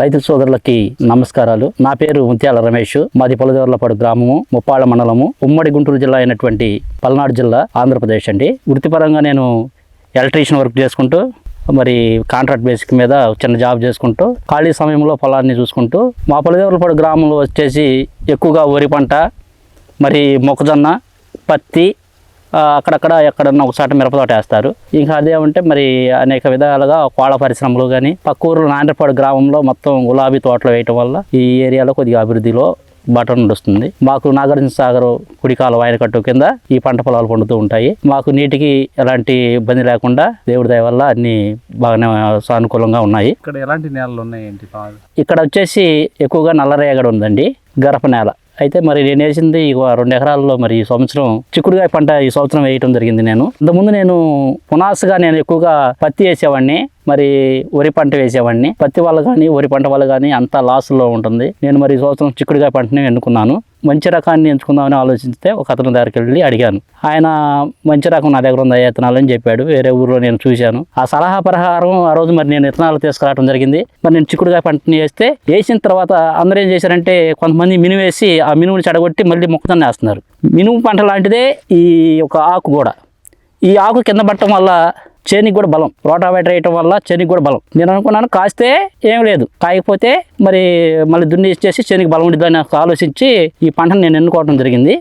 రైతు సోదరులకి నమస్కారాలు. నా పేరు ఉంత్యాల రమేష్. మాది పొలదేవర్లపాడు గ్రామము ముప్పాళ్ళ మండలము ఉమ్మడి గుంటూరు జిల్లా అయినటువంటి పల్నాడు జిల్లా ఆంధ్రప్రదేశ్ అండి. వృత్తిపరంగా నేను ఎలక్ట్రీషియన్ వర్క్ చేసుకుంటూ మరి కాంట్రాక్ట్ బేసిక్ మీద చిన్న జాబ్ చేసుకుంటూ ఖాళీ సమయంలో పొలాన్ని చూసుకుంటూ మా పొలదేవర్లపాడు గ్రామంలో వచ్చేసి ఎక్కువగా వరి పంట మరి మొక్కజొన్న పత్తి అక్కడక్కడ ఎక్కడన్నా ఒకసారి మిరపతోట వేస్తారు. ఇంకా అదేమంటే మరి అనేక విధాలుగా కోళ్ళ పరిశ్రమలు కానీ పక్క ఊరు నాండ్రపాడు గ్రామంలో మొత్తం గులాబీ తోటలు వేయటం వల్ల ఈ ఏరియాలో కొద్దిగా అభివృద్ధిలో బటన్ నడుస్తుంది. మాకు నాగార్జున సాగర్ కుడికాల వాయనకట్టు కింద ఈ పంట పొలాలు పండుతూ ఉంటాయి. మాకు నీటికి ఎలాంటి ఇబ్బంది లేకుండా దేవుడి దయ వల్ల అన్ని బాగానే సానుకూలంగా ఉన్నాయి. ఇక్కడ ఎలాంటి నేలలు ఉన్నాయి ఇక్కడ వచ్చేసి ఎక్కువగా నల్లరేగడి ఉందండి. గరప నేల. అయితే మరి నేను వేసింది రెండు ఎకరాల్లో మరి ఈ సంవత్సరం చిక్కుడుగాయ పంట ఈ సంవత్సరం వేయటం జరిగింది నేను. ఇంతకుముందు నేను పునాసుగా నేను ఎక్కువగా పత్తి వేసేవాడిని మరి వరి పంట వేసేవాడిని. పత్తి వల్ల కానీ వరి పంట వల్ల కానీ అంత లాస్లో ఉంటుంది. నేను మరి ఈ సంవత్సరం చిక్కుడుగాయ పంటని ఎన్నుకున్నాను. మంచి రకాన్ని ఎంచుకుందామని ఆలోచిస్తే ఒక అతని దగ్గరికి వెళ్ళి అడిగాను. ఆయన మంచి రకం నా దగ్గర ఉంది విత్తనాలు అని చెప్పాడు. వేరే ఊర్లో నేను చూశాను. ఆ సలహా ప్రకారం ఆ రోజు మరి నేను విత్తనాలు తీసుకురావడం జరిగింది. మరి నేను చిక్కుడుగా పంటని వేస్తే వేసిన తర్వాత అందరూ ఏం చేశారంటే కొంతమంది మినుము వేసి ఆ మినుముని చెడగొట్టి మళ్ళీ మొక్కజొన్న వేస్తున్నారు. మినుము పంట లాంటిదే ఈ ఒక ఆకు కూడా. ఈ ఆకు కింద పట్టడం వల్ల చేనికి కూడా బలం. రోటావేటర్ వేయటం వల్ల చేనికి కూడా బలం. నేను అనుకున్నాను కాస్తే ఏం లేదు. కాయకపోతే మరి మళ్ళీ దున్ని ఇచ్చేసి చేనికి బలం ఉండిద్దని ఆలోచించి ఈ పంటను నేను ఎన్నుకోవడం జరిగింది.